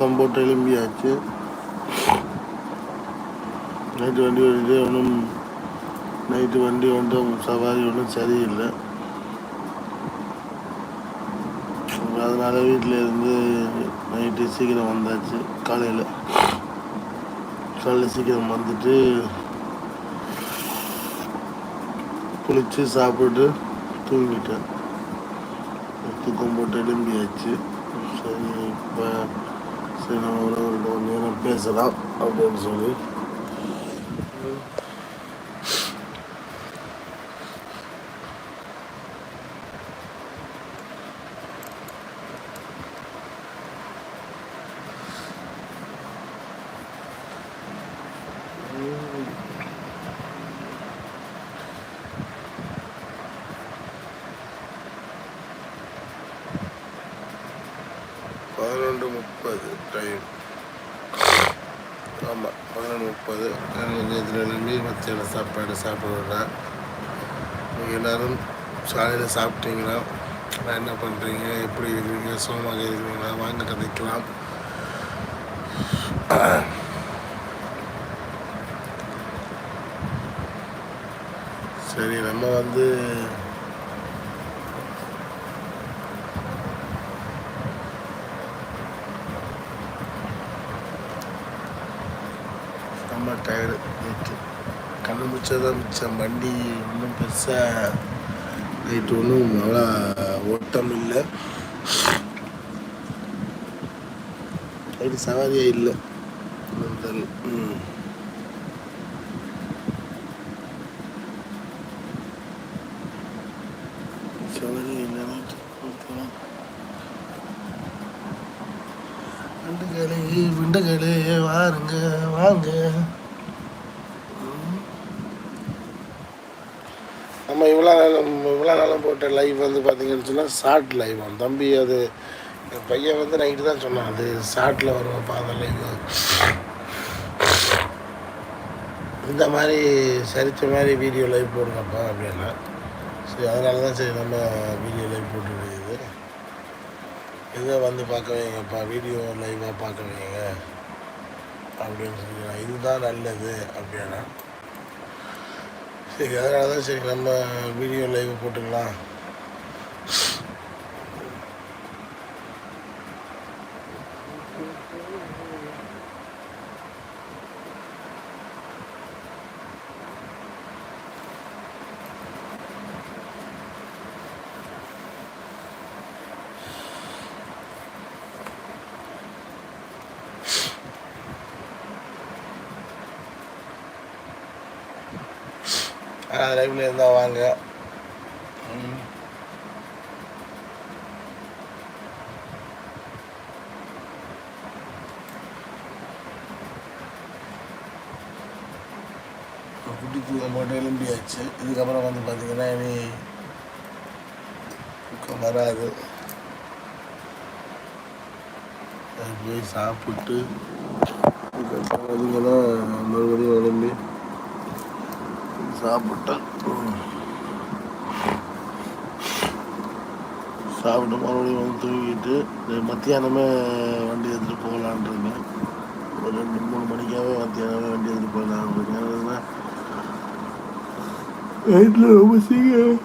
போட்டு எலும்பியாச்சு நைட்டு வண்டி ஓடிட்டு ஒன்றும் நைட்டு வண்டி ஒன்றும் சவாரி ஒன்றும் சரியில்லை. அதனால் வீட்டில் இருந்து நைட்டு சீக்கிரம் வந்தாச்சு. காலையில் காலையில் சீக்கிரம் வந்துட்டு குளித்து சாப்பிட்டு தூங்கிட்டேன். தூக்கம் போட்டு எலும்பியாச்சு சரி ஒரு நேரம் பேசலாம் அப்படின்னு சொல்லி பதினொன்று முப்பது டைம் ஆமாம் பதினொன்று முப்பது கொஞ்சத்தில் எழும்பி மத்தியான சாப்பாடு சாப்பிடுறேன் நீங்கள் எல்லோரும் காலையில் சாப்பிட்டீங்கன்னா நான் என்ன பண்ணுறீங்க எப்படி இருக்கிறீங்க சோமாக இருக்கிறீங்களா வாங்க கதைக்கலாம். சரி நம்ம வந்து ரொம்ப டயர்டு நைட்டு கண்ணு முடிச்சதான் மிச்சம் வண்டி ஒன்றும் பெருசாக நைட்டு ஒன்றும் அவ்வளோ ஓட்டம் இல்லை. நைட்டு சவாரியே இல்லை. ம் இல்லை நைட்டு ஓகேவா விண்டுகளே வாருங்க வாங்க. நம்ம இவ்வளோ நாளும் இவ்வளோ நாளும் போட்ட லைவ் வந்து பார்த்தீங்கன்னு சொன்னால் ஷார்ட் லைவ் அவன் தம்பி அது என் பையன் வந்து நைட்டு தான் சொன்னான். அது ஷார்ட்டில் வருவாப்பா அந்த லைவ் இந்த மாதிரி சரித்த மாதிரி வீடியோ லைவ் போடுங்கப்பா அப்படின்னா. சரி அதனால தான் சரி நம்ம வீடியோ லைவ் போட்டு இருக்குது. இதை வந்து பார்க்க வைங்கப்பா வீடியோ லைவாக பார்க்க வைங்க. அப்படின்னு சொல்லி இதுதான் நல்லது அப்படின்னா. சரி அதனால தான் சரி நம்ம வீடியோ லைவ் போட்டுக்கலாம். லைவ்ல இருந்தால் வாங்க. குட்டி தூக்கம் போட்டு எழும்பியாச்சு இதுக்கப்புறம் வந்து பார்த்தீங்கன்னா இனி தூக்கம் வராது. போய் சாப்பிட்டு இதுக்கப்புறம் பார்த்தீங்கன்னா மறுபடியும் எழும்பி சாப்பிட்டேன். சாப்பிட்டு மறுபடியும் வந்து தூங்கிட்டு மத்தியானமே வண்டி எடுத்துகிட்டு போகலான் இருக்கேன். ஒரு ரெண்டு மூணு மணிக்காகவே மத்தியானமே வண்டி எடுத்துகிட்டு போகலான் இருக்கேன். நைட்டில் ரொம்ப சீக்கிரம்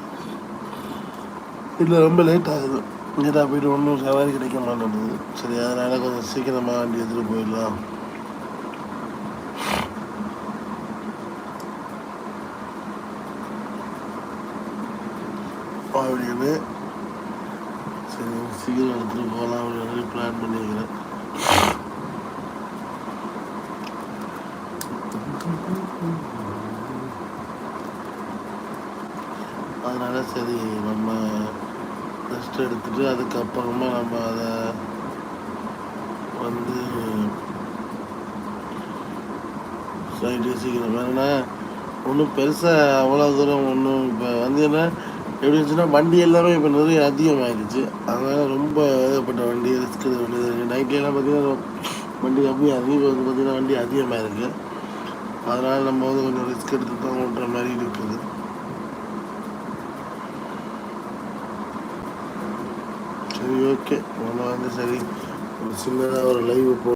இல்லை ரொம்ப லேட் ஆகுது. லேட்டாக போயிட்டு ஒன்றும் சவாரி கிடைக்க மாட்டேங்குது. சரி அதனால் கொஞ்சம் சீக்கிரமாக வண்டி எடுத்துகிட்டு போயிடலாம். அப்படின்னு சரி சீக்கிரம் எடுத்துகிட்டு போகலாம். அப்படின்னு சொல்லி பிளான் பண்ணிக்கிறேன். அதனால் சரி நம்ம ரெஸ்ட் எடுத்துட்டு அதுக்கப்புறமா நம்ம அதை வந்து சைடு சீக்கிரம். ஏன்னா ஒன்றும் பெருசாக அவ்வளோ தூரம் ஒன்றும் இப்போ வந்து என்ன எப்படி இருந்துச்சுன்னா வண்டி எல்லாமே இப்போ நிறைய அதிகமாகிடுச்சு அதனால் ரொம்ப ஏகப்பட்ட வண்டி ரிஸ்க் வண்டி. வேண்டியது இருக்குது நைட்லாம் பார்த்தீங்கன்னா வண்டி கம்மியாக இருக்குது இப்போ வந்து பார்த்தீங்கன்னா வண்டி அதிகமாக இருக்குது அதனால் நம்ம வந்து கொஞ்சம் ரிஸ்க் எடுத்து தான் ஓட்டுற மாதிரி இருக்குது. சரி ஓகே நம்ம வந்து சரி ஒரு சின்னதாக ஒரு லைவ் போ